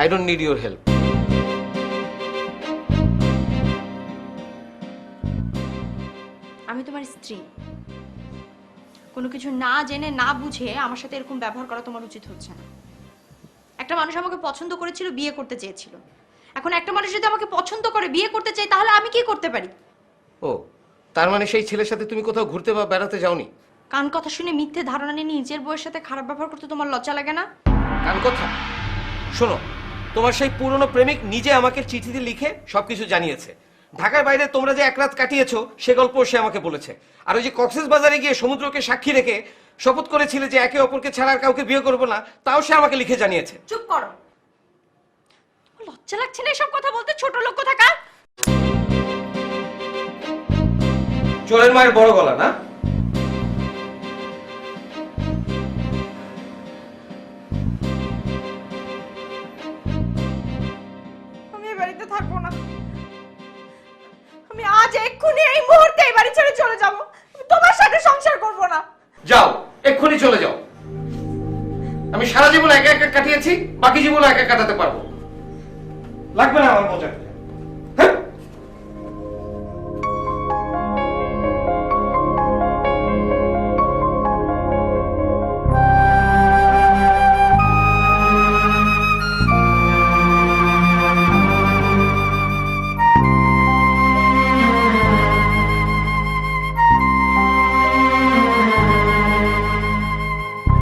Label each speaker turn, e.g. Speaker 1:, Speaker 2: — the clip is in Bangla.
Speaker 1: I don't need your help
Speaker 2: আমি তোমার স্ত্রী। কোনো কিছু না জেনে না বুঝে আমার সাথে এরকম ব্যবহার করা তোমার উচিত হচ্ছে না। একটা মানুষ আমাকে পছন্দ করেছিল বিয়ে করতে চেয়েছিল। এখন একটা মানুষ যদি আমাকে পছন্দ করে বিয়ে করতে চাই তাহলে আমি কি করতে পারি?
Speaker 1: ও তার মানে সেই ছেলের সাথে তুমি কোথাও ঘুরতে বা বেড়াতে যাওনি?
Speaker 2: কান কথা শুনে মিথ্যে ধারণা নিয়ে নিজের বউয়ের সাথে খারাপ ব্যবহার করতে তোমার লজ্জা লাগে না?
Speaker 1: কান কথা। শোনো তোমার সেই পুরনো প্রেমিক নিজে আমাকে চিঠিতে লিখে সবকিছু জানিয়েছে। ঢাকার বাইরে তোমরা যে এক রাত কাটিয়েছো সে গল্প সে আমাকে বলেছে। আর ওই যে কক্সেস বাজারে গিয়ে সমুদ্রকে সাক্ষী রেখে শপথ করেছিলে যে একে অপরকে ছাড়া আর কাউকে বিয়ে করব না তাও সে আমাকে লিখে জানিয়েছে।
Speaker 2: চুপ করো। লজ্জা লাগছে না এসব কথা বলতে? ছোট লোক থাকা
Speaker 1: চোরের মায়ের বড় গলা না?
Speaker 2: থাকব না। আমি আজ এক্ষুনি এই মুহূর্তে এই বাড়ি ছেড়ে চলে যাব। তোমার সাথে সংসার করব না।
Speaker 1: যাও এক্ষুনি চলে যাও। আমি সারা জীবন একা একা কাটিয়েছি বাকি জীবন একা কাটাতে পারব। লাগবে না আমার মজা